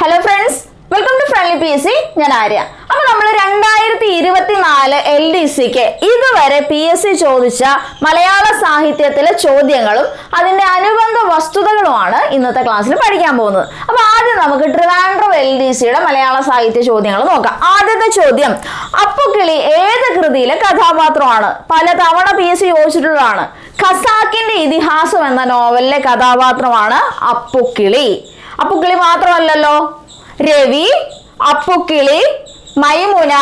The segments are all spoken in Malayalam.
Hello friends welcome to friendly P S C ഞാൻ ആര്യ. അപ്പൊ നമ്മൾ രണ്ടായിരത്തി ഇരുപത്തിനാല് എൽ ഡി സിക്ക് ഇതുവരെ പി എസ് സി ചോദിച്ച മലയാള സാഹിത്യത്തിലെ ചോദ്യങ്ങളും അതിന്റെ അനുബന്ധ വസ്തുതകളുമാണ് ഇന്നത്തെ ക്ലാസ്സിൽ പഠിക്കാൻ പോകുന്നത്. അപ്പൊ ആദ്യം നമുക്ക് ട്രിവാൻഡ്രം എൽ ഡി സിയുടെ മലയാള സാഹിത്യ ചോദ്യങ്ങൾ നോക്കാം. ആദ്യത്തെ ചോദ്യം അപ്പുക്കിളി ഏത് കൃതിയിലെ കഥാപാത്രമാണ്? പലതവണ പി എസ് സി ചോദിച്ചിട്ടുള്ളതാണ്. ഖസാക്കിന്റെ ഇതിഹാസം എന്ന നോവലിലെ കഥാപാത്രമാണ് അപ്പുക്കിളി. അപ്പുക്കിളി മാത്രമല്ലല്ലോ. രവി അപ്പുക്കിളി മൈമുന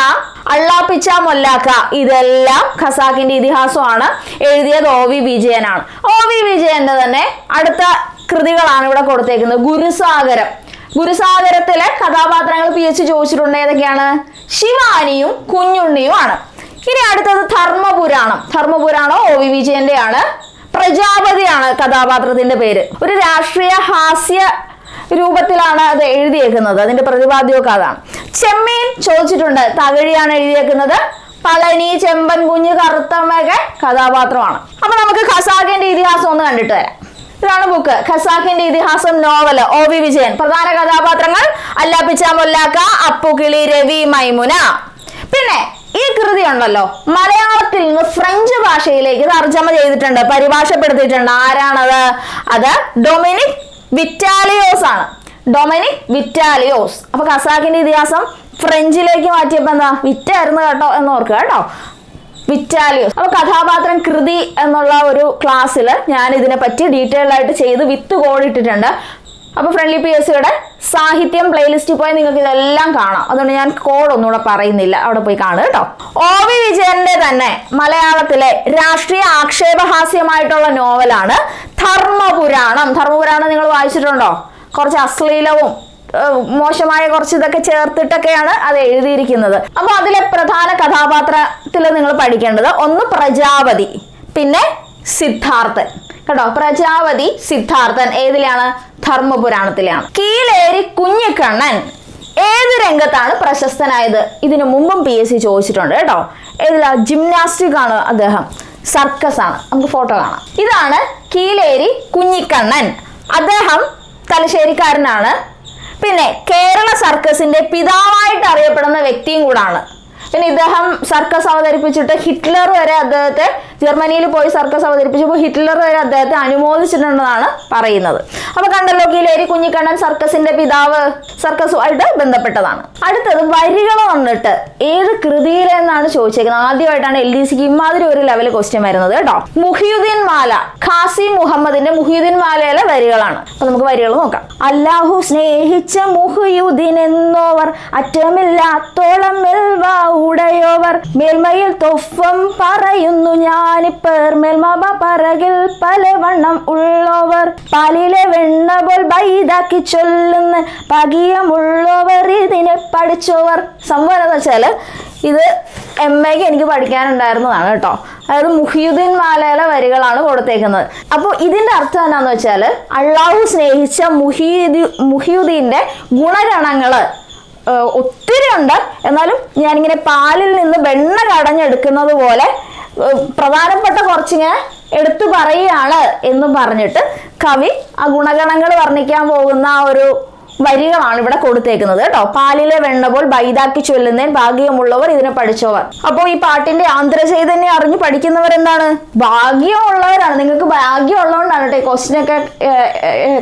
അള്ളാപ്പിച്ച മൊല്ലാക്ക ഇതെല്ലാം ഖസാക്കിന്റെ ഇതിഹാസമാണ്. എഴുതിയത് ഒ വി വിജയനാണ്. ഒ വി വിജയന്റെ തന്നെ അടുത്ത കൃതികളാണ് ഇവിടെ കൊടുത്തേക്കുന്നത്. ഗുരുസാഗരം. ഗുരുസാഗരത്തിലെ കഥാപാത്രങ്ങൾ പി എച്ച് ചോദിച്ചിട്ടുണ്ട് ഏതൊക്കെയാണ്? ശിവാനിയും കുഞ്ഞുണ്ണിയുമാണ് ഇനി അടുത്തത് ധർമ്മപുരാണം. ധർമ്മപുരാണം? ഒ വി വിജയന്റെ ആണ് പ്രജാപതിയാണ് കഥാപാത്രത്തിന്റെ പേര്. ഒരു രാഷ്ട്രീയ ഹാസ്യ രൂപത്തിലാണ് അത് എഴുതിയേക്കുന്നത്. അതിന്റെ പ്രതിപാദ്യമൊക്കെ അതാണ്. ചെമ്മീൻ ചോദിച്ചിട്ടുണ്ട്. തകഴിയാണ് എഴുതിയേക്കുന്നത്. പളനി ചെമ്പൻ കുഞ്ഞ് കറുത്തമ്മയൊക്കെ കഥാപാത്രമാണ്. അപ്പൊ നമുക്ക് ഖസാക്കിന്റെ ഇതിഹാസം ഒന്ന് കണ്ടിട്ട് വരാം. ഇതാണ് ബുക്ക്. ഖസാക്കിന്റെ ഇതിഹാസം നോവൽ ഒ വി വിജയൻ. പ്രധാന കഥാപാത്രങ്ങൾ അല്ലാപ്പിച്ച മൊല്ലാക്ക അപ്പുകിളി രവി മൈമുന. പിന്നെ ഈ കൃതി ഉണ്ടല്ലോ. മലയാളത്തിൽ നിന്ന് ഫ്രഞ്ച് ഭാഷയിലേക്ക് തർജമ ചെയ്തിട്ടുണ്ട് പരിഭാഷപ്പെടുത്തിയിട്ടുണ്ട്. ആരാണത്? അത് ഡൊമിനിക് വിറ്റാലിയോസ് ആണ് ഡൊമിനിക് വിറ്റാലിയോസ്. അപ്പൊ കസാക്കിന്റെ ഇതിഹാസം ഫ്രഞ്ചിലേക്ക് മാറ്റിയപ്പോ എന്താ? വിറ്റായിരുന്നു കേട്ടോ എന്ന് ഓർക്കുക കേട്ടോ. വിറ്റാലിയോസ്. അപ്പൊ കഥാപാത്രം കൃതി എന്നുള്ള ഒരു ക്ലാസ്സിൽ ഞാൻ ഇതിനെ പറ്റി ഡീറ്റെയിൽ ആയിട്ട് ചെയ്ത് വിത്ത് കോഡിട്ടിട്ടുണ്ട് അപ്പൊ ഫ്രണ്ട്ലി പി എസ് സിയുടെ സാഹിത്യം പ്ലേലിസ്റ്റിൽ പോയി നിങ്ങൾക്ക് ഇതെല്ലാം കാണാം. അതുകൊണ്ട് ഞാൻ കോഡ് ഒന്നുകൂടെ പറയുന്നില്ല. അവിടെ പോയി കാണുക കേട്ടോ. ഒ വി വിജയന്റെ തന്നെ മലയാളത്തിലെ രാഷ്ട്രീയ ആക്ഷേപഹാസ്യമായിട്ടുള്ള നോവലാണ് ധർമ്മപുരാണം. ധർമ്മപുരാണം നിങ്ങൾ വായിച്ചിട്ടുണ്ടോ? കുറച്ച് അശ്ലീലവും മോശമായ കുറച്ച് ഇതൊക്കെ ചേർത്തിട്ടൊക്കെയാണ് അത് എഴുതിയിരിക്കുന്നത്. അപ്പൊ അതിലെ പ്രധാന കഥാപാത്രത്തിൽ നിങ്ങൾ പഠിക്കേണ്ടത് ഒന്ന് പ്രജാപതി പിന്നെ സിദ്ധാർത്ഥൻ. കേട്ടോ? പ്രജാപതി സിദ്ധാർത്ഥൻ ഏതിലാണ്? ധർമ്മപുരാണത്തിലാണ്. കീലേരി കുഞ്ഞിക്കണ്ണൻ ഏത് രംഗത്താണ് പ്രശസ്തനായത്? ഇതിനു മുമ്പും പി എസ് സി ചോദിച്ചിട്ടുണ്ട് കേട്ടോ. ഏതിലാ? ജിംനാസ്റ്റിക് ആണ് അദ്ദേഹം. സർക്കസ് ആണ്. നമുക്ക് ഫോട്ടോ കാണാം. ഇതാണ് കീലേരി കുഞ്ഞിക്കണ്ണൻ. അദ്ദേഹം തലശ്ശേരിക്കാരനാണ്. പിന്നെ കേരള സർക്കസിന്റെ പിതാവായിട്ട് അറിയപ്പെടുന്ന വ്യക്തിയും കൂടാണ്. പിന്നെ ഇദ്ദേഹം സർക്കസ് അവതരിപ്പിച്ചിട്ട് ഹിറ്റ്ലർ വരെ അദ്ദേഹത്തെ ജർമ്മനിയിൽ പോയി സർക്കസ് അവതരിപ്പിച്ചപ്പോൾ ഹിറ്റ്ലർ വരെ അദ്ദേഹത്തെ അനുമോദിച്ചിട്ടുണ്ടെന്നാണ് പറയുന്നത്. അപ്പൊ കണ്ടല്ലോ കീലേരി കുഞ്ഞിക്കണ്ണൻ സർക്കസിന്റെ പിതാവ് സർക്കസുമായിട്ട് ബന്ധപ്പെട്ടതാണ്. അടുത്തത് വരികൾ വന്നിട്ട് ഏത് കൃതിയിലെന്നാണ് ചോദിച്ചേക്കുന്നത്? ആദ്യമായിട്ടാണ് എൽ ഡി സിക്ക് ഇമാതിരി ഒരു ലെവൽ ക്വസ്റ്റ്യൻ വരുന്നത് കേട്ടോ. മുഹിയുദ്ദീൻ മാല ഖാസി മുഹമ്മദിന്റെ മുഹിയുദ്ദീൻ മാലയിലെ വരികളാണ്. അപ്പൊ നമുക്ക് വരികൾ നോക്കാം. അല്ലാഹു സ്നേഹിച്ച മുഹിയുദ്ദീൻ എന്നോവർ അറ്റമില്ലാത്തോളം ഉടയോവർ മേൽമയിൽ തൊഫം പറയുന്നു ഞാനിപ്പേർ. മേൽമബ പറകിൽ പലവണ്ണം ഉള്ളോവർ. പാലിലെ വെണ്ണ പോൽ ബൈതാക്കി ചൊല്ലുന്ന പകിയമുള്ളവർ ഇതിനെ പഠിച്ചവർ. സംഭവം എന്ന് വെച്ചാൽ ഇത് എം എക്ക് എനിക്ക് പഠിക്കാനുണ്ടായിരുന്നതാണ് കേട്ടോ. അതായത് മുഹിയുദ്ദീൻ മാലയിലെ വരികളാണ് കൊടുത്തേക്കുന്നത്. അപ്പോൾ ഇതിന്റെ അർത്ഥം എന്താണെന്ന് വെച്ചാൽ അള്ളാഹു സ്നേഹിച്ച മുഹിയുദ്ദീ മുഹിയുദ്ദീന്റെ ഗുണഗണങ്ങൾ ഏഹ് ഒത്തിരി ഉണ്ട്. എന്നാലും ഞാനിങ്ങനെ പാലിൽ നിന്ന് വെണ്ണ കടഞ്ഞെടുക്കുന്നത് പോലെ പ്രധാനപ്പെട്ട കുറച്ചിങ്ങനെ എടുത്തു പറയുകയാണ് എന്ന് പറഞ്ഞിട്ട് കവി ആ ഗുണഗണങ്ങൾ വർണിക്കാൻ പോകുന്ന ഒരു വരികളാണ് ഇവിടെ കൊടുത്തേക്കുന്നത് കേട്ടോ. പാലിലെ വെണ്ണ പോൽ ബൈതാക്കി ചൊല്ലുന്നേൻ ഭാഗ്യമുള്ളവർ ഇതിനെ പഠിച്ചവർ. അപ്പോൾ ഈ പാട്ടിന്റെ ആന്തരചൈതന്യം അറിഞ്ഞു പഠിക്കുന്നവർ എന്താണ്? ഭാഗ്യമുള്ളവരാണ്. നിങ്ങൾക്ക് ഭാഗ്യമുള്ളതുകൊണ്ടാണ് കേട്ടോ ഈ ഒക്കെ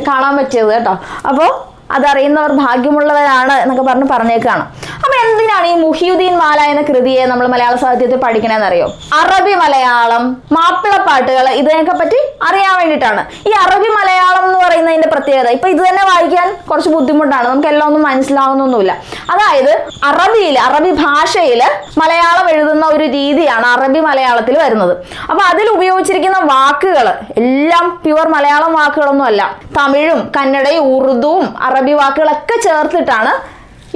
കാണാൻ പറ്റിയത് കേട്ടോ. അപ്പോൾ അതറിയുന്നവർ ഭാഗ്യമുള്ളവരാണ് എന്നൊക്കെ പറഞ്ഞ് പറഞ്ഞേക്കാണ്. അപ്പൊ എന്തിനാണ് ഈ മുഹിയുദ്ദീൻ മാല എന്ന കൃതിയെ നമ്മൾ മലയാള സാഹിത്യത്തിൽ പഠിക്കണമെന്ന് അറിയോ അറബി മലയാളം മാപ്പിളപ്പാട്ടുകൾ ഇതിനൊക്കെ പറ്റി അറിയാൻ വേണ്ടിയിട്ടാണ്. ഈ അറബി മലയാളം എന്ന് പറയുന്നതിന്റെ പ്രത്യേകത ഇപ്പൊ ഇത് തന്നെ വായിക്കാൻ കുറച്ച് ബുദ്ധിമുട്ടാണ്. നമുക്ക് എല്ലാം ഒന്നും മനസ്സിലാവുന്നൊന്നുമില്ല. അതായത് അറബിയിൽ അറബി ഭാഷയിൽ മലയാളം എഴുതുന്ന ഒരു രീതിയാണ് അറബി മലയാളത്തിൽ വരുന്നത്. അപ്പൊ അതിൽ ഉപയോഗിച്ചിരിക്കുന്ന വാക്കുകൾ എല്ലാം പ്യുവർ മലയാളം വാക്കുകളൊന്നും അല്ല തമിഴും കന്നഡയും ഉറുദുവും അറബി വാക്കുകളൊക്കെ ചേർത്തിട്ടാണ്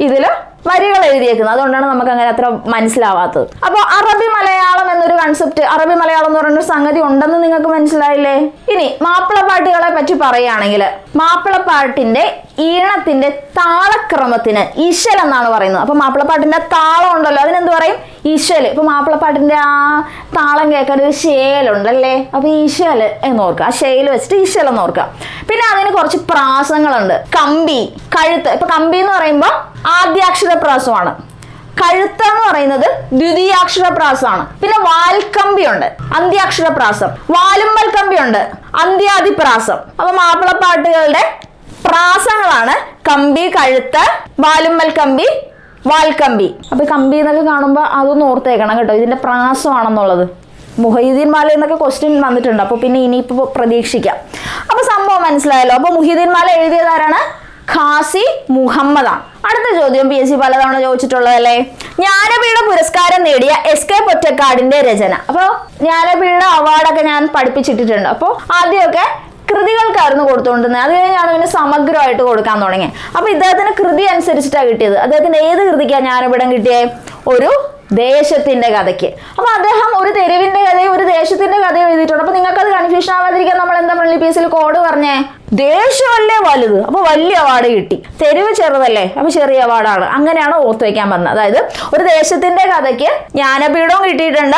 ഇതിൽ വരികൾ എഴുതിയേക്കുന്നത്. അതുകൊണ്ടാണ് നമുക്ക് അങ്ങനെ അത്ര മനസ്സിലാവാത്തത്. അപ്പോൾ അറബി മലയാളം എന്നൊരു കൺസെപ്റ്റ് അറബി മലയാളം എന്ന് പറയുന്ന സംഗതി ഉണ്ടെന്ന് നിങ്ങൾക്ക് മനസ്സിലായില്ലേ? ഇനി മാപ്പിളപ്പാട്ടുകളെ പറ്റി പറയുകയാണെങ്കിൽ മാപ്പിളപ്പാട്ടിന്റെ ഈണത്തിന്റെ താളക്രമത്തിന് ഈശൽ എന്നാണ് പറയുന്നത്. അപ്പൊ മാപ്പിളപ്പാട്ടിന്റെ താളം ഉണ്ടല്ലോ അതിനെന്ത് പറയും? ഇശൽ ഇപ്പൊ മാപ്പിളപ്പാട്ടിന്റെ ആ താളം കേൾക്കാൻ ഒരു ശേലുണ്ടല്ലേ? അപ്പൊ ഈശൽ എന്ന് ഓർക്കുക ആ ശേൽ വെച്ചിട്ട് ഈശൽ എന്ന് ഓർക്കുക പിന്നെ അതിന് കുറച്ച് പ്രാസങ്ങളുണ്ട്. കമ്പി കഴുത്ത്. ഇപ്പൊ കമ്പി എന്ന് പറയുമ്പോൾ ആദ്യാക്ഷര പ്രാസമാണ്. കഴുത്ത് എന്ന് പറയുന്നത് ദ്വിതീയാക്ഷര പ്രാസമാണ്. പിന്നെ വാൽക്കമ്പിയുണ്ട്. അന്ത്യാക്ഷര പ്രാസം. വാലുമ്പൽ കമ്പിയുണ്ട് അന്ത്യാദിപ്രാസം അപ്പൊ മാപ്പിളപ്പാട്ടുകളുടെ പ്രാസങ്ങളാണ് കമ്പി കഴുത്ത് വാലുമ്പൽ കമ്പി വാൽക്കമ്പി. അപ്പൊ കമ്പി എന്നൊക്കെ കാണുമ്പോൾ അതൊന്ന് ഓർത്തേക്കണം കേട്ടോ. ഇതിന്റെ പ്രാസമാണെന്നുള്ളത്. മുഹീദ്ദീൻ മാല എന്നൊക്കെ ക്വസ്റ്റ്യൻ വന്നിട്ടുണ്ട്. അപ്പോൾ പിന്നെ ഇനിയിപ്പോൾ പ്രതീക്ഷിക്കാം. അപ്പോൾ സംഭവം മനസ്സിലായല്ലോ. അപ്പോൾ മുഹീദ്ദീൻ മാല എഴുതിയതാരാണ് ഖാസി മുഹമ്മദാണ്. അടുത്ത ചോദ്യം പി എസ് സി പലതവണ ചോദിച്ചിട്ടുള്ളതല്ലേ? ജ്ഞാനപീഠ പുരസ്കാരം നേടിയ എസ് കെ പൊറ്റക്കാടിന്റെ രചന. അപ്പോൾ ജ്ഞാനപീഠ അവാർഡൊക്കെ ഞാൻ പഠിപ്പിച്ചിട്ടിട്ടുണ്ട്. അപ്പോൾ ആദ്യമൊക്കെ കൃതികൾക്കായിരുന്നു കൊടുത്തുകൊണ്ടിരുന്നത്. അത് കഴിഞ്ഞാണ് പിന്നെ സമഗ്രമായിട്ട് കൊടുക്കാൻ തുടങ്ങി. അപ്പൊ ഇദ്ദേഹത്തിന് കൃതി അനുസരിച്ചിട്ടാണ് കിട്ടിയത്. അദ്ദേഹത്തിന് ഏത് കൃതിക്കാണ് ജ്ഞാനപീഠം കിട്ടിയേ? ഒരു ദേശത്തിന്റെ കഥയ്ക്ക്. അപ്പൊ അദ്ദേഹം ഒരു തെരുവിന്റെ കഥയും ഒരു ദേശത്തിന്റെ കഥയും എഴുതിയിട്ടുണ്ട് അപ്പൊ കൺഫ്യൂഷൻ ആവാതിരിക്കാൻ നമ്മൾ എന്താ ഫ്രണ്ട്ലി പീസിൽ കോഡ് പറഞ്ഞേ? ദേഷ്യമല്ലേ വലുത്. അപ്പൊ വലിയ അവാർഡ് കിട്ടി. തെരുവ് ചെറുതല്ലേ? അപ്പൊ ചെറിയ അവാർഡാണ് അങ്ങനെയാണ് ഓർത്ത് വെക്കാൻ പറഞ്ഞത്. അതായത് ഒരു ദേശത്തിന്റെ കഥയ്ക്ക് ജ്ഞാനപീഠവും കിട്ടിയിട്ടുണ്ട്.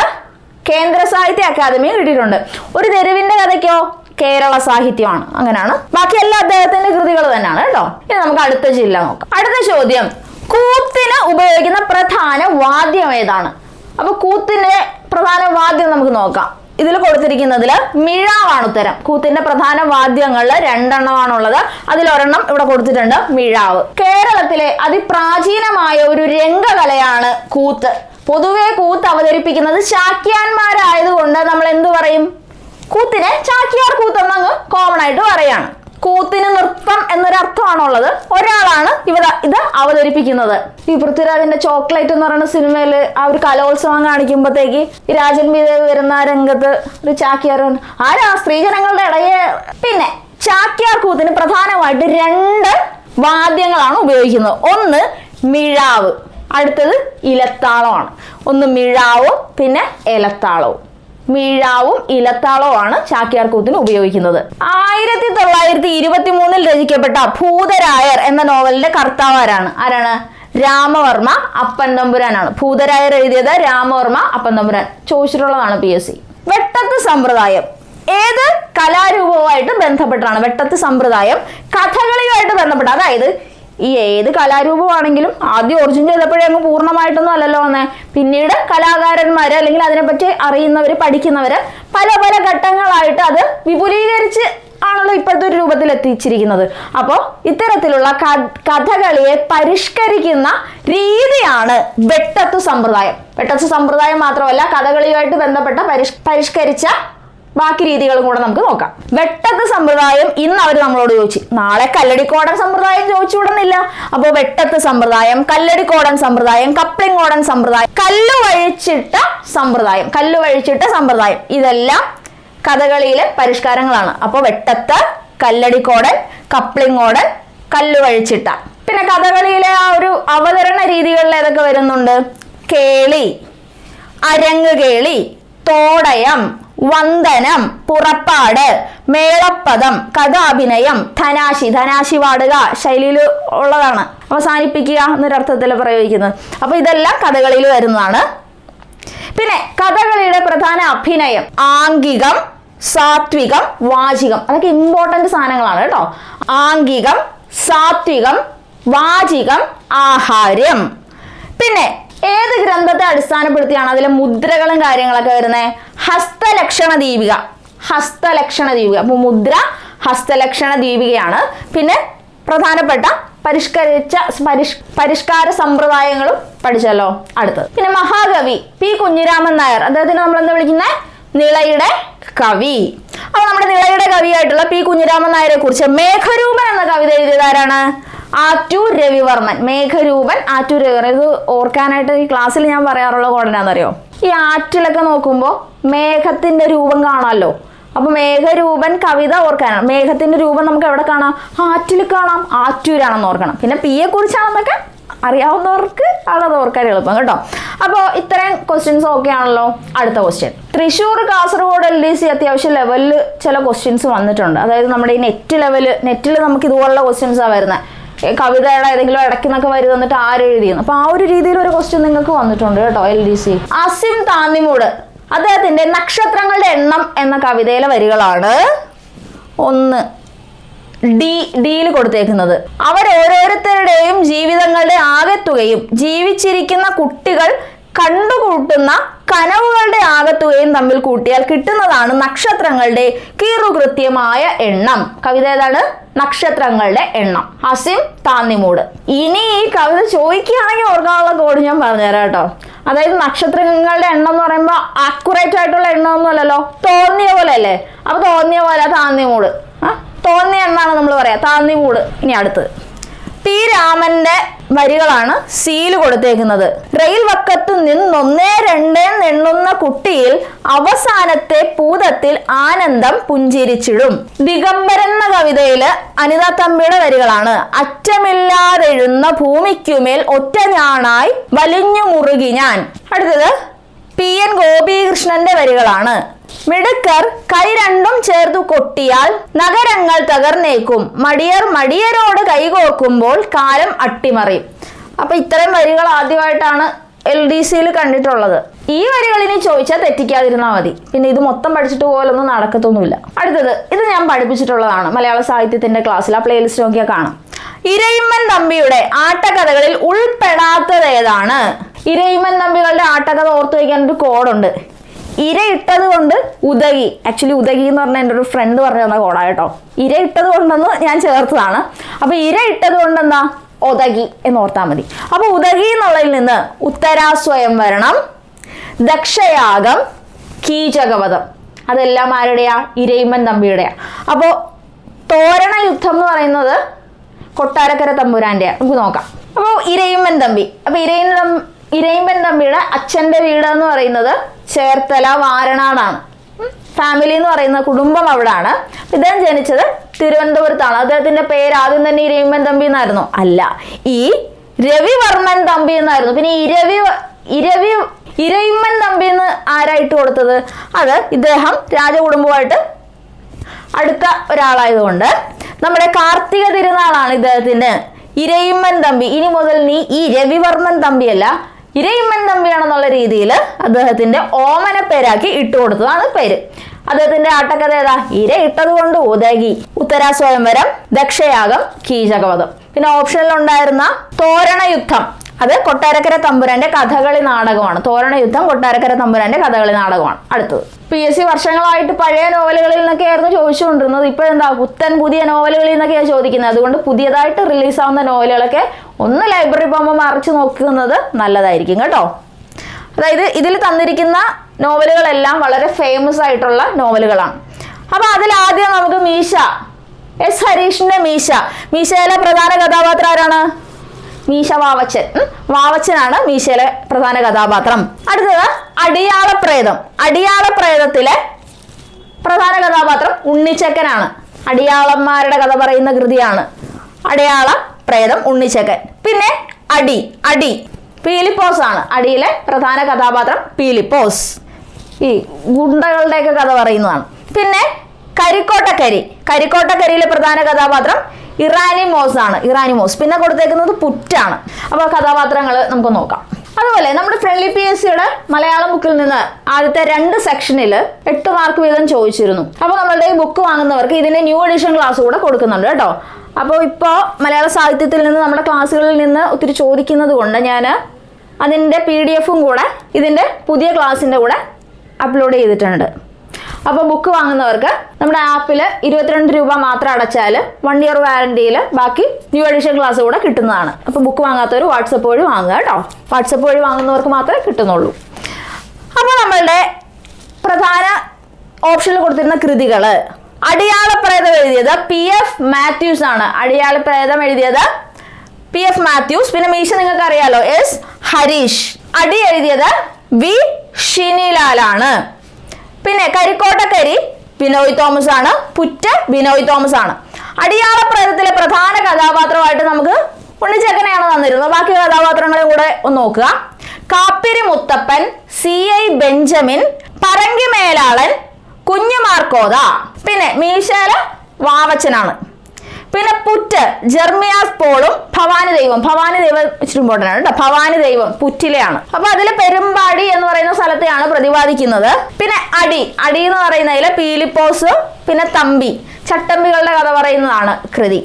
കേന്ദ്ര സാഹിത്യ അക്കാദമിയും കിട്ടിയിട്ടുണ്ട്. ഒരു തെരുവിന്റെ കഥയ്ക്കോ കേരള സാഹിത്യമാണ്. അങ്ങനെയാണ്. ബാക്കി എല്ലാ അദ്ദേഹത്തിന്റെ കൃതികൾ തന്നെയാണ് കേട്ടോ. ഇനി നമുക്ക് അടുത്ത ജില്ല നോക്കാം. അടുത്ത ചോദ്യം. കൂത്തിന് ഉപയോഗിക്കുന്ന പ്രധാന വാദ്യം ഏതാണ്? അപ്പൊ കൂത്തിന്റെ പ്രധാന വാദ്യം നമുക്ക് നോക്കാം. ഇതിൽ കൊടുത്തിരിക്കുന്നതിൽ മിഴാവാണ് ഉത്തരം. കൂത്തിന്റെ പ്രധാന വാദ്യങ്ങളിൽ രണ്ടെണ്ണമാണുള്ളത്. അതിലൊരെണ്ണം ഇവിടെ കൊടുത്തിട്ടുണ്ട് മിഴാവ്. കേരളത്തിലെ അതിപ്രാചീനമായ ഒരു രംഗകലയാണ് കൂത്ത്. പൊതുവെ കൂത്ത് അവതരിപ്പിക്കുന്നത് ചാക്യാന്മാരായതുകൊണ്ട് നമ്മൾ എന്ത് പറയും? കൂത്തിനെ ചാക്യാർ കൂത്ത് അങ്ങ് കോമൺ ആയിട്ട് പറയാണ്. കൂത്തിന് നൃത്തം എന്നൊരർത്ഥമാണുള്ളത്. ഒരാളാണ് ഇവർ ഇത് അവതരിപ്പിക്കുന്നത്. ഈ പൃഥ്വിരാജിന്റെ ചോക്ലേറ്റ് എന്ന് പറയുന്ന സിനിമയിൽ ആ ഒരു കലോത്സവം കാണിക്കുമ്പോഴത്തേക്ക് രാജൻ ബിദേവ് വരുന്ന രംഗത്ത് ഒരു ചാക്യാർ ആരാ? സ്ത്രീജനങ്ങളുടെ ഇടയെ. പിന്നെ ചാക്യാർ കൂത്തിന് പ്രധാനമായിട്ട് രണ്ട് വാദ്യങ്ങളാണ് ഉപയോഗിക്കുന്നത്. ഒന്ന് മിഴാവ് അടുത്തത് ഇലത്താളമാണ്. ഒന്ന് മിഴാവും പിന്നെ ഇലത്താളവും. മീഴാവും ഇലത്താളവുമാണ് ആണ് കൂത്തിന് ഉപയോഗിക്കുന്നത്. ആയിരത്തി തൊള്ളായിരത്തി ഇരുപത്തി മൂന്നിൽ രചിക്കപ്പെട്ട ഭൂതരായർ എന്ന നോവലിന്റെ കർത്താവാരാണ്. ആരാണ്? രാമവർമ്മ അപ്പൻ തമ്പുരാനാണ് ഭൂതരായർ എഴുതിയത് രാമവർമ്മ അപ്പൻ തമ്പുരാൻ ചോദിച്ചിട്ടുള്ളതാണ് പി എസ് സി വെട്ടത്ത് സമ്പ്രദായം. ഏത് കലാരൂപവുമായിട്ട് ബന്ധപ്പെട്ടാണ് വെട്ടത്ത് സമ്പ്രദായം? കഥകളിയുമായിട്ട് ബന്ധപ്പെട്ട അതായത് ഈ ഏത് കലാരൂപമാണെങ്കിലും ആദ്യം ഒറിജിൻ ചെയ്തപ്പോഴേ അങ്ങ് പൂർണമായിട്ടൊന്നും അല്ലല്ലോ വന്നേ. പിന്നീട് കലാകാരന്മാർ അല്ലെങ്കിൽ അതിനെപ്പറ്റി അറിയുന്നവർ പഠിക്കുന്നവർ പല പല ഘട്ടങ്ങളായിട്ട് അത് വിപുലീകരിച്ച് ആണല്ലോ ഇപ്പോഴത്തെ ഒരു രൂപത്തിൽ എത്തിച്ചിരിക്കുന്നത്. അപ്പോൾ ഇത്തരത്തിലുള്ള കഥകളിയെ പരിഷ്കരിക്കുന്ന രീതിയാണ് വെട്ടത്തു സമ്പ്രദായം. വെട്ടത്തു സമ്പ്രദായം മാത്രമല്ല കഥകളിയുമായിട്ട് ബന്ധപ്പെട്ട പരിഷ് പരിഷ്കരിച്ച ബാക്കി രീതികളും കൂടെ നമുക്ക് നോക്കാം. വെട്ടത്ത് സമ്പ്രദായം ഇന്ന് അവർ നമ്മളോട് ചോദിച്ചു. നാളെ കല്ലടിക്കോടൻ സമ്പ്രദായം ചോദിച്ചു വിടുന്നില്ല അപ്പോൾ വെട്ടത്ത് സമ്പ്രദായം കല്ലടിക്കോടൻ സമ്പ്രദായം കപ്ലിംഗ് ഓടൻ സമ്പ്രദായം കല്ല് വഴിച്ചിട്ട സമ്പ്രദായം കല്ല് വഴിച്ചിട്ട സമ്പ്രദായം. ഇതെല്ലാം കഥകളിയിലെ പരിഷ്കാരങ്ങളാണ്. അപ്പോൾ വെട്ടത്ത് കല്ലടിക്കോടൻ കപ്ലിംഗ് ഓടൻ കല്ല് വഴിച്ചിട്ട. പിന്നെ കഥകളിയിലെ ആ ഒരു അവതരണ രീതികളിൽ ഏതൊക്കെ വരുന്നുണ്ട്? കേളി അരങ്ങ് കേളി തോടയം വന്ദനം പുറപ്പാട് മേളപ്പദം കഥാഭിനയം ധനാശി ധനാശി പാടുക ശൈലിയിൽ ഉള്ളതാണ്. അവസാനിപ്പിക്കുക എന്നൊരർത്ഥത്തിൽ പ്രയോഗിക്കുന്നത്. അപ്പൊ ഇതെല്ലാം കഥകളിയിൽ വരുന്നതാണ്. പിന്നെ കഥകളിയുടെ പ്രധാന അഭിനയം ആംഗികം സാത്വികം വാചികം. അതൊക്കെ ഇമ്പോർട്ടന്റ് സാധനങ്ങളാണ് കേട്ടോ. ആംഗികം സാത്വികം വാചികം ആഹാര്യം പിന്നെ ഏത് ഗ്രന്ഥത്തെ അടിസ്ഥാനപ്പെടുത്തിയാണ് അതിലെ മുദ്രകളും കാര്യങ്ങളൊക്കെ വരുന്നത്? ഹസ്തലക്ഷണ ദീപിക ഹസ്തലക്ഷണ ദീപിക മുദ്ര ഹസ്തലക്ഷണ ദീപികയാണ് പിന്നെ പ്രധാനപ്പെട്ട പരിഷ്കരിച്ച പരിഷ് പരിഷ്കാര സമ്പ്രദായങ്ങളും പഠിച്ചല്ലോ അടുത്തത്. പിന്നെ മഹാകവി പി കുഞ്ഞിരാമൻ നായർ. അദ്ദേഹത്തിന് നമ്മൾ എന്താ വിളിക്കുന്നത് നിളയുടെ കവി. അപ്പൊ നമ്മുടെ നിളയുടെ കവിയായിട്ടുള്ള പി കുഞ്ഞിരാമൻ നായരെ കുറിച്ച് മേഘരൂപൻ എന്ന കവിത എഴുതിയത് ആരാണ്? ആറ്റൂർ രവിവർമ്മൻ. മേഘരൂപൻ ആറ്റു രവിവർമ്മൻ ഇത് ഓർക്കാനായിട്ട് ഈ ക്ലാസ്സിൽ ഞാൻ പറയാറുള്ള കോടനാന്നറിയോ? ഈ ആറ്റിലൊക്കെ നോക്കുമ്പോൾ മേഘത്തിന്റെ രൂപം കാണാമല്ലോ അപ്പൊ മേഘരൂപൻ കവിത ഓർക്കാനാണ്. മേഘത്തിന്റെ രൂപം നമുക്ക് എവിടെ കാണാം? ആറ്റിൽ കാണാം. ആറ്റൂരാണെന്ന് ഓർക്കണം. പിന്നെ പിയെ കുറിച്ചാണെന്നൊക്കെ അറിയാവുന്നവർക്ക് അതത് ഓർക്കാൻ എളുപ്പം കേട്ടോ. അപ്പോൾ ഇത്രയും ക്വസ്റ്റ്യൻസ് ഓക്കെ ആണല്ലോ. അടുത്ത question Thrissur Kasaragod L D C അത്യാവശ്യം ലെവലിൽ ചില ക്വസ്റ്റ്യൻസ് വന്നിട്ടുണ്ട്. അതായത് നമ്മുടെ ഈ നെറ്റ് ലെവൽ നെറ്റിൽ നമുക്ക് ഇതുപോലുള്ള ക്വസ്റ്റ്യൻസാണ് വരുന്നത് കവിതയുടെ ഏതെങ്കിലും ഇടയ്ക്ക് നിന്നൊക്കെ വരി തന്നിട്ട് ആരെഴുതിയെന്ന്. അപ്പൊ ആ ഒരു രീതിയിൽ ഒരു ക്വസ്റ്റ്യൻ നിങ്ങൾക്ക് വന്നിട്ടുണ്ട് കേട്ടോ L D C Asim Thannimoodu. അദ്ദേഹത്തിന്റെ നക്ഷത്രങ്ങളുടെ എണ്ണം എന്ന കവിതയിലെ വരികളാണ് ഒന്ന് ഡി ഡിയിൽ കൊടുത്തേക്കുന്നത്. അവർ ഓരോരുത്തരുടെയും ജീവിതങ്ങളുടെ ആകെത്തുകയും ജീവിച്ചിരിക്കുന്ന കുട്ടികൾ കണ്ടുകൂട്ടുന്ന കനവുകളുടെ ആകത്തുകയും തമ്മിൽ കൂട്ടിയാൽ കിട്ടുന്നതാണ് നക്ഷത്രങ്ങളുടെ കീറുകൃത്യമായ എണ്ണം. കവിത ഏതാണ്? നക്ഷത്രങ്ങളുടെ എണ്ണം. അസിം താന്നിമൂട്. ഇനി ഈ കവിത ചോദിക്കുകയാണെങ്കിൽ ഓർക്കാനുള്ള കോഡ് ഞാൻ പറഞ്ഞുതരാം കേട്ടോ. അതായത് നക്ഷത്രങ്ങളുടെ എണ്ണം എന്ന് പറയുമ്പോൾ അക്യുറേറ്റ് ആയിട്ടുള്ള എണ്ണം ഒന്നും അല്ലല്ലോ തോന്നിയ പോലെ അല്ലേ അപ്പൊ തോന്നിയ പോലെ താന്നിമൂട് ആ? തോന്നിയ എണ്ണാണ് നമ്മൾ പറയാ. താന്നിമൂട് ഇനി അടുത്തത്. പി രാമന്റെ വരികളാണ് സീൽ കൊടുത്തേക്കുന്നത്. റെയിൽ വക്കത്ത് നിന്നൊന്നേ രണ്ടേ എണ്ണുന്ന കുട്ടിയിൽ അവസാനത്തെ പൂതത്തിൽ ആനന്ദം പുഞ്ചിരിച്ചിടും. ദിഗംബരൻ എന്ന കവിതയിൽ അനിത തമ്പിയുടെ വരികളാണ്. അറ്റമില്ലാതെഴുന്ന ഭൂമിക്കുമേൽ ഒറ്റ ഞാണായി വലിഞ്ഞു മുറുകി ഞാൻ. അടുത്തത് പി എൻ ഗോപികൃഷ്ണന്റെ വരികളാണ്. മിടുക്കർ കൈ രണ്ടും ചേർത്ത് കൊട്ടിയാൽ നഗരങ്ങൾ തകർന്നേക്കും. മടിയർ മടിയരോട് കൈകോർക്കുമ്പോൾ കാലം അട്ടിമറിയും. അപ്പൊ ഇത്തരം വരികൾ ആദ്യമായിട്ടാണ് എൽ ഡി സിയിൽ കണ്ടിട്ടുള്ളത്. ഈ വരികൾ ഇനി ചോദിച്ചാൽ തെറ്റിക്കാതിരുന്നാൽ മതി. പിന്നെ ഇത് മൊത്തം പഠിച്ചിട്ട് പോലൊന്നും നടക്കത്തൊന്നുമില്ല. അടുത്തത് ഇത് ഞാൻ പഠിപ്പിച്ചിട്ടുള്ളതാണ്. മലയാള സാഹിത്യത്തിന്റെ ക്ലാസ്സിൽ ആ പ്ലേലിസ്റ്റ് നോക്കിയാൽ കാണാം. ഇരയിമ്മൻ തമ്പിയുടെ ആട്ടക്കഥകളിൽ ഉൾപ്പെടാത്തത് ഏതാണ്? ഇരയിമ്മൻ നമ്പികളുടെ ആട്ടക്കഥ ഓർത്തു വയ്ക്കാൻ ഒരു കോഡുണ്ട്. ഇര ഇട്ടത് കൊണ്ട് ഉദകി. ആക്ച്വലി ഉദകി എന്ന് പറഞ്ഞ എന്റെ ഒരു ഫ്രണ്ട് പറഞ്ഞു തന്ന കോഡാ കേട്ടോ. ഇര ഇട്ടത് കൊണ്ടെന്ന് ഞാൻ ചേർത്തതാണ്. അപ്പൊ ഇര ഇട്ടത് കൊണ്ട് എന്താ ഉദകി എന്ന് ഓർത്താൽ മതി. അപ്പൊ ഉദകി എന്നുള്ളതിൽ നിന്ന് ഉത്തരാസ്വയംവരണം ദക്ഷയാഗം കീചകവധം. അതെല്ലാം ആരുടെയാ? ഇരയിമ്മൻ തമ്പിയുടെയാ അപ്പോൾ തോരണ യുദ്ധം എന്ന് പറയുന്നത് കൊട്ടാരക്കര തമ്പുരാന്റെയാണ് നമുക്ക് നോക്കാം. അപ്പോൾ ഇരയിമ്മൻ തമ്പി അപ്പോൾ ഇരയിൻ ഇരയിമ്മൻ തമ്പിയുടെ അച്ഛന്റെ വീട് എന്ന് പറയുന്നത് ചേർത്തല വാരണാടാണ്. ഫാമിലി എന്ന് പറയുന്ന കുടുംബം അവിടാണ്. ഇദ്ദേഹം ജനിച്ചത് തിരുവനന്തപുരത്താണ്. അദ്ദേഹത്തിന്റെ പേര് ആദ്യം തന്നെ ഇരയിമ്മൻ തമ്പി എന്നായിരുന്നു. അല്ല ഈ രവിവർമ്മൻ തമ്പി എന്നായിരുന്നു. പിന്നെ ഇരവി ഇരവി ഇരയിമ്മൻ തമ്പി എന്ന് ആരായിട്ട് കൊടുത്തത്? അത് ഇദ്ദേഹം രാജകുടുംബമായിട്ട് അടുത്ത ഒരാളായതുകൊണ്ട് നമ്മുടെ കാർത്തിക തിരുനാളാണ് ഇദ്ദേഹത്തിന് ഇരയിമ്മൻ തമ്പി. ഇനി മുതൽ നീ ഈ രവിവർമ്മൻ തമ്പിയല്ല ഇരയിമ്മൻ തമ്പിയാണെന്നുള്ള രീതിയിൽ അദ്ദേഹത്തിന്റെ ഓമന പേരാക്കി ഇട്ടു കൊടുത്തതാണ് പേര്. അദ്ദേഹത്തിന്റെ ആട്ടക്കഥ ഏതാ? ഇര ഇട്ടത് കൊണ്ട് ഉദകി ഉത്തരാസ്വയംവരം ദക്ഷയാഗം കീചകവധം. പിന്നെ ഓപ്ഷനിൽ ഉണ്ടായിരുന്ന തോരണ യുദ്ധം അത് കൊട്ടാരക്കര തമ്പുരാന്റെ കഥകളി നാടകമാണ്. തോരണ യുദ്ധം കൊട്ടാരക്കര തമ്പുരാന്റെ കഥകളി നാടകമാണ്. അടുത്തത്. പി എസ് സി വർഷങ്ങളായിട്ട് പഴയ നോവലുകളിൽ നിന്നൊക്കെ ആയിരുന്നു ചോദിച്ചുകൊണ്ടിരുന്നത് ഇപ്പോഴെന്താ പുത്തൻ പുതിയ നോവലുകളിൽ നിന്നൊക്കെയാണ് ചോദിക്കുന്നത്. അതുകൊണ്ട് പുതിയതായിട്ട് റിലീസാവുന്ന നോവലുകളൊക്കെ ഒന്ന് ലൈബ്രറി പോകുമ്പോൾ മറിച്ച് നോക്കുന്നത് നല്ലതായിരിക്കും കേട്ടോ. അതായത് ഇതിൽ തന്നിരിക്കുന്ന നോവലുകളെല്ലാം വളരെ ഫേമസ് ആയിട്ടുള്ള നോവലുകളാണ്. അപ്പൊ അതിൽ ആദ്യം നമുക്ക് മീശ. എസ് ഹരീഷിന്റെ മീശ. മീശയിലെ പ്രധാന കഥാപാത്രം ആരാണ്? മീശ വാവച്ചൻ. വാവച്ചനാണ് മീശയിലെ പ്രധാന കഥാപാത്രം. അടുത്തത് അടിയാളപ്രേതം. അടിയാളപ്രേതത്തിലെ പ്രധാന കഥാപാത്രം ഉണ്ണിച്ചക്കനാണ്. അടിയാളന്മാരുടെ കഥ പറയുന്ന കൃതിയാണ്. അടയാള പ്രേതം ഉണ്ണിച്ചക്കൻ. പിന്നെ അടി അടി. പീലിപ്പോസ് ആണ് അടിയിലെ പ്രധാന കഥാപാത്രം പീലിപ്പോസ്. ഈ ഗുണ്ടകളുടെയൊക്കെ കഥ പറയുന്നതാണ്. പിന്നെ കരിക്കോട്ടക്കരി. കരിക്കോട്ടക്കരിയിലെ പ്രധാന കഥാപാത്രം ഇറാനി മോസ് ആണ് ഇറാനി മോസ്. പിന്നെ കൊടുത്തേക്കുന്നത് പുറ്റാണ്. അപ്പോൾ കഥാപാത്രങ്ങൾ നമുക്ക് നോക്കാം. അതുപോലെ നമ്മുടെ ഫ്രണ്ട്ലി പി എസ് സിയുടെ മലയാളം ബുക്കിൽ നിന്ന് ആദ്യത്തെ രണ്ട് സെക്ഷനിൽ എട്ട് മാർക്ക് വീതം ചോദിച്ചിരുന്നു. അപ്പോൾ നമ്മളുടെ ഈ ബുക്ക് വാങ്ങുന്നവർക്ക് ഇതിന്റെ ന്യൂ എഡിഷൻ ക്ലാസ് കൂടെ കൊടുക്കുന്നുണ്ട് കേട്ടോ. അപ്പോൾ ഇപ്പോൾ മലയാള സാഹിത്യത്തിൽ നിന്ന് നമ്മുടെ ക്ലാസ്സുകളിൽ നിന്ന് ഒത്തിരി ചോദിക്കുന്നത് കൊണ്ട് ഞാൻ അതിന്റെ പി ഡി എഫും കൂടെ ഇതിന്റെ പുതിയ ക്ലാസ്സിന്റെ കൂടെ അപ്ലോഡ് ചെയ്തിട്ടുണ്ട്. അപ്പോൾ ബുക്ക് വാങ്ങുന്നവർക്ക് നമ്മുടെ ആപ്പിൽ ഇരുപത്തിരണ്ട് രൂപ മാത്രം അടച്ചാൽ വൺ ഇയർ വാറണ്ടിയിൽ ബാക്കി ന്യൂ എഡിഷൻ ക്ലാസ് കൂടെ കിട്ടുന്നതാണ്. അപ്പോൾ ബുക്ക് വാങ്ങാത്തവർ വാട്സപ്പ് വഴി വാങ്ങുക കേട്ടോ. വാട്സപ്പ് വഴി വാങ്ങുന്നവർക്ക് മാത്രമേ കിട്ടുന്നുള്ളൂ. അപ്പോൾ നമ്മളുടെ പ്രധാന ഓപ്ഷനിൽ കൊടുത്തിരുന്ന കൃതികൾ അടിയാളപ്രേതം എഴുതിയത് പി എഫ് മാത്യൂസ് ആണ്. അടിയാളപ്രേതം എഴുതിയത് പി എഫ് മാത്യൂസ് പിന്നെ മീശ നിങ്ങൾക്ക് അറിയാലോ എസ് ഹരീഷ്. അടി എഴുതിയത് വി ഷിനിലാലാണ്. പിന്നെ കരിക്കോട്ടക്കരി ബിനോയ് തോമസ് ആണ് പുറ്റ ബിനോയ് തോമസ് ആണ് അടിയാളപ്രേതത്തിലെ പ്രധാന കഥാപാത്രമായിട്ട് നമുക്ക് ഉണ്ണിച്ചക്കനെയാണ് തന്നിരുന്നത്. ബാക്കി കഥാപാത്രങ്ങളെ കൂടെ ഒന്ന് നോക്കുക. Kappiri Muthappan C I Benjamin പറങ്കി മേലാളൻ കുഞ്ഞുമാർക്കോത പിന്നെ മീശാല വാവച്ചനാണ്. പിന്നെ പുറ്റ് ജെർമിയാസ് പോളും ദൈവം ഭവാനി ദൈവം ഇച്ചിരി ഇമ്പോർട്ടന്റ് ആണ് കേട്ടോ. ഭവാനി ദൈവം പുറ്റിലെയാണ്. അപ്പൊ അതിൽ പെരുമ്പാടി എന്ന് പറയുന്ന സ്ഥലത്തെയാണ് പ്രതിപാദിക്കുന്നത്. പിന്നെ അടി അടി എന്ന് പറയുന്നതിൽ പീലിപ്പോസ് പിന്നെ തമ്പി. ചട്ടമ്പികളുടെ കഥ പറയുന്നതാണ് കൃതി.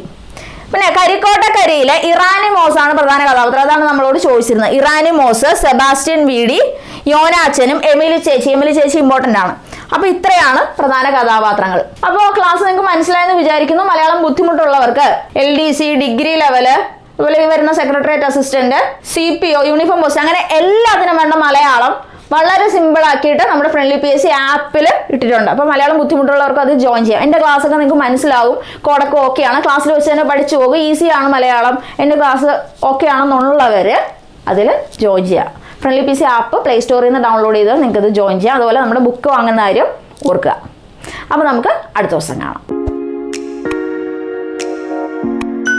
പിന്നെ കരിക്കോട്ടക്കരിയിലെ ഇറാനി മോസ് ആണ് പ്രധാന കഥാപാത്രം. അതാണ് നമ്മളോട് ചോദിച്ചിരുന്നത്. ഇറാനി മോസ് സെബാസ്റ്റ്യൻ വീടി യോനാച്ചനും എമിലി ചേച്ചി. എമിലി ചേച്ചി ഇമ്പോർട്ടന്റ് ആണ്. അപ്പൊ ഇത്രയാണ് പ്രധാന കഥാപാത്രങ്ങൾ. അപ്പോൾ ക്ലാസ് നിങ്ങൾക്ക് മനസ്സിലായെന്ന് വിചാരിക്കുന്നു. Malayalam ബുദ്ധിമുട്ടുള്ളവർക്ക് L D C degree level അതുപോലെ ഈ വരുന്ന secretariat assistant C P O uniform post അങ്ങനെ എല്ലാത്തിനും വേണ്ട മലയാളം വളരെ സിമ്പിൾ ആക്കിയിട്ട് നമ്മുടെ ഫ്രണ്ട്ലി പി എസ് സി ആപ്പിൽ ഇട്ടിട്ടുണ്ട്. അപ്പോൾ മലയാളം ബുദ്ധിമുട്ടുള്ളവർക്ക് അത് ജോയിൻ ചെയ്യാം. എന്റെ ക്ലാസ് ഒക്കെ നിങ്ങൾക്ക് മനസ്സിലാവും. കോടൊക്കെ ആണ്. ക്ലാസ്സിൽ വെച്ച് തന്നെ പഠിച്ചു പോകും. ഈസിയാണ് മലയാളം. എന്റെ ക്ലാസ് ഓക്കെ ആണെന്നുള്ളവർ അതിൽ ജോയിൻ ചെയ്യാം. Friendly P C app play സ്റ്റോറിൽ നിന്ന് ഡൗൺലോഡ് ചെയ്ത് നിങ്ങൾക്ക് ഇത് ജോയിൻ ചെയ്യാം. അതുപോലെ നമ്മുടെ ബുക്ക് വാങ്ങുന്ന കാര്യം ഓർക്കുക. അപ്പോൾ നമുക്ക് അടുത്ത ദിവസം കാണാം.